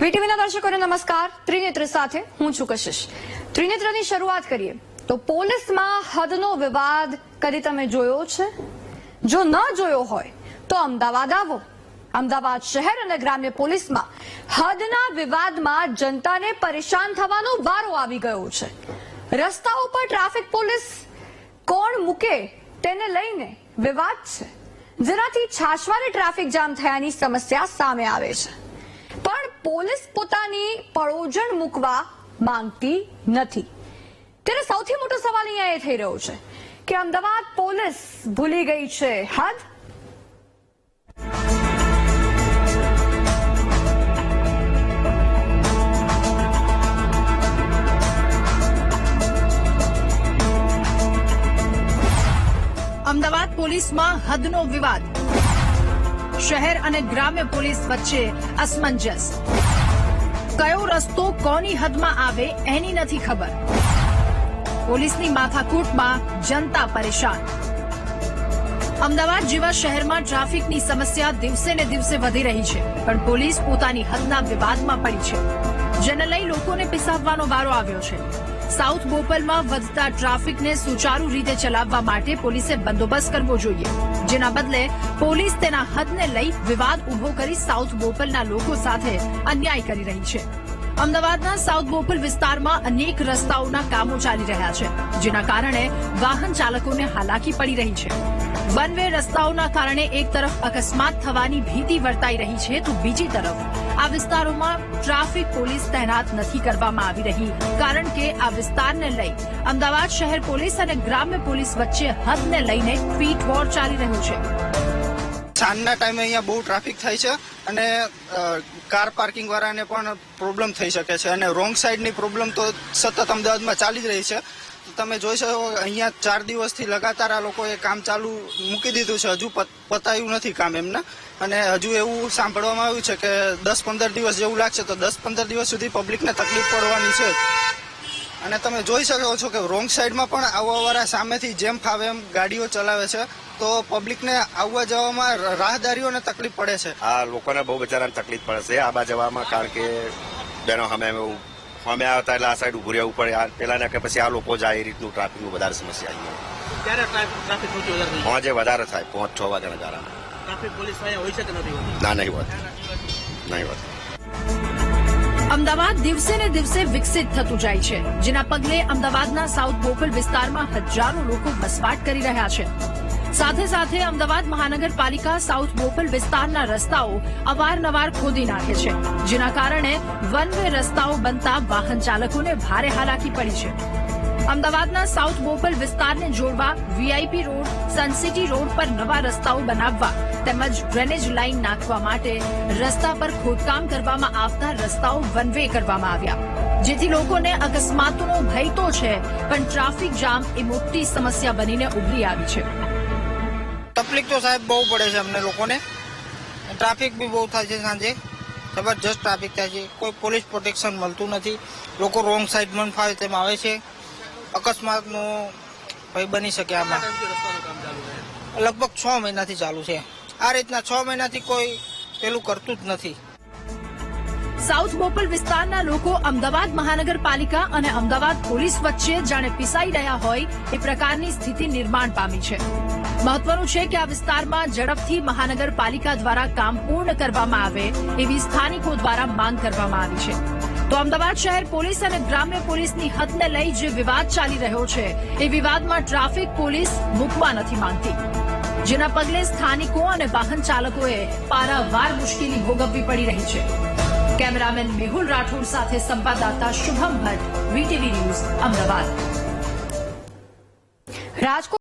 વીટીવીના દર્શકોને નમસ્કાર. ત્રિનેત્ર સાથે હું છું કશિશ. ત્રિનેત્રની શરૂઆત કરીએ. તો પોલીસમાં હદનો વિવાદ કદી તમે જોયો છે? જો ન જોયો હોય, તો અમદાવાદ આવો. અમદાવાદ શહેર અને ગ્રામ્ય પોલીસમાં હદના વિવાદમાં જનતાને પરેશાન થવાનો વારો આવી ગયો છે. રસ્તા ઉપર ટ્રાફિક પોલીસ કોણ મૂકે તેને લઈને વિવાદ છે. જેનાથી છાશવારે ટ્રાફિક જામ થયાની સમસ્યા સામે આવે છે. પોલીસ પોતાની પળોજણ મૂકવા માંગતી નથી. ત્યારે સૌથી મોટો સવાલ અહીંયા એ થઈ રહ્યો છે કે અમદાવાદ પોલીસ ભૂલી ગઈ છે. હદ? અમદાવાદ પોલીસમાં હદનો વિવાદ. શહેર અને ગ્રામ્ય પોલીસ વચ્ચે અસમંજસ. કયો રસ્તો કોની હદમાં આવે એની નથી ખબર. પોલીસની માથાકૂટમાં જનતા પરેશાન. અમદાવાદ જેવા શહેરમાં ટ્રાફિકની સમસ્યા દિવસે ને દિવસે વધી રહી છે, પણ પોલીસ પોતાની હદના વિવાદમાં પડી છે. જેને લઈ લોકોને પિસાવવાનો વારો આવ્યો છે. સાઉથ બોપલમાં વધતા ટ્રાફિકને સુચારુ રીતે ચલાવવા માટે પોલીસે બંદોબસ્ત કરવો જોઈએ. જેના બદલે પોલીસ તેના હદને લઈ વિવાદ ઊભો કરી સાઉથ બોપલના લોકો સાથે અન્યાય કરી રહી છે. અમદાવાદના સાઉથ બોપલ વિસ્તારમાં અનેક રસ્તાઓના કામો ચાલી રહ્યા છે, જેના કારણે વાહન ચાલકોને હાલાકી પડી રહી છે. વન વે રસ્તાઓના કારણે એક તરફ અકસ્માત થવાની ભીતિ વર્તાઈ રહી છે, તો બીજી તરફ આ વિસ્તારોમાં ટ્રાફિક પોલીસ તૈનાત નથી કરવામાં આવી રહી, કારણ કે આ વિસ્તારને લઈ અમદાવાદ શહેર પોલીસ અને ગ્રામ્ય પોલીસ વચ્ચે હદને લઈને પીટ વોર ચાલી રહ્યું છે. સાંજના ટાઈમે અહીંયા બહુ ટ્રાફિક થાય છે અને કાર પાર્કિંગ વાળાને પણ પ્રોબ્લેમ થઈ શકે છે. અને રોંગ સાઈડની પ્રોબ્લેમ તો સતત અમદાવાદમાં ચાલી જ રહી છે. તમે જોઈ શકો અહીંયા ચાર દિવસથી લગાતાર આ લોકોએ કામ ચાલુ મૂકી દીધું છે. હજુ પત- પતાયું નથી કામ એમને. અને હજુ એવું સાંભળવામાં આવ્યું છે કે દસ પંદર દિવસ જેવું લાગશે, તો દસ પંદર દિવસ સુધી પબ્લિકને તકલીફ પડવાની છે. અને તમે જોઈ શકો છો કે રોંગ સાઈડમાં પણ આવવાવાળા સામેથી જેમ ફાવે એમ ગાડીઓ ચલાવે છે. તો પબ્લિકને આવવા જવામાં રાહદારીઓને તકલીફ પડે છે. આ લોકોને બહુ બચારાને તકલીફ પડે છે. આબા જવામાં કારણ કે બેનો અમે એવું અમે આવતા એટલે આ સાઈડ ઉભું રહેવું પડે. આ પેલા કે પછી આ લોકો જાય એ રીતનું ટ્રાફિકનું વધારે સમસ્યા આવી પહોંચે વધારે થાય. પાંચ છ વાગ્યાના ગાળામાં. ટ્રાફિક પોલીસ હોય છે કે નથી ના નહીં હોત. નહીં હોત. અમદાવાદ દિવસે ને દિવસે વિકસિત થતું જાય છે. જેના પગલે અમદાવાદના સાઉથ બોપલ વિસ્તારમાં હજારો લોકો વસવાટ કરી રહ્યા છે. સાથે સાથે અમદાવાદ મહાનગરપાલિકા સાઉથ બોપલ વિસ્તારના રસ્તાઓ અવારનવાર ખોદી નાખે છે. જેના કારણે વન રસ્તાઓ બનતા વાહન ચાલકોને ભારે હાલાકી પડી છે. અમદાવાદના સાઉથ બોપલ વિસ્તારને જોડવા વીઆઈપી રોડ સનસિટી રોડ પર નવા રસ્તાઓ બનાવવા તેમજ ડ્રેનેજ લાઇન નાખવા માટે રસ્તા પર ખોદકામ કરવામાં આવતા રસ્તાઓ વન વે કરવામાં આવ્યા. જેથી લોકોને અકસ્માતોનો ભય તો છે, પણ ટ્રાફિક જામ એ મોટી સમસ્યા બનીને ઉભરી આવી છે. તકલીફ તો સાહેબ બહુ પડે છે અમને લોકોને. ટ્રાફિક બી બહુ થાય છે સાંજે. જબરજસ્ત ટ્રાફિક થાય છે. કોઈ પોલીસ પ્રોટેક્શન મળતું નથી. લોકો રોંગ સાઈડ મન ફાવે તેમ આવે છે. અકસ્માતનો ભય બની શકે આમાં. લગભગ છ મહિનાથી ચાલુ છે. આ રીતના છ મહિનાથી કોઈ પેલું કરતું જ નથી. સાઉથ બોપલ વિસ્તારના લોકો અમદાવાદ મહાનગરપાલિકા અને અમદાવાદ પોલીસ વચ્ચે જાણે પીસાઈ રહ્યા હોય એ પ્રકારની સ્થિતિ નિર્માણ પામી છે. મહત્વનું છે કે આ વિસ્તારમાં ઝડપથી મહાનગરપાલિકા દ્વારા કામ પૂર્ણ કરવામાં આવે એવી સ્થાનિકો દ્વારા માંગ કરવામાં આવી છે. તો અમદાવાદ શહેર પોલીસ અને ગ્રામ્ય પોલીસની હદને લઈ જે વિવાદ ચાલી રહ્યો છે, એ વિવાદમાં ટ્રાફિક પોલીસ મૂકવા નથી માંગતી. જેના પગલે સ્થાનિકો અને વાહન ચાલકોએ પારાવાર મુશ્કેલી ભોગવવી પડી રહી છે. કેમેરામેન મેહુલ રાઠોડ સાથે સંવાદદાતા શુભમ ભટ્ટ, વીટીવી ન્યૂઝ, અમદાવાદ. રાજકોટ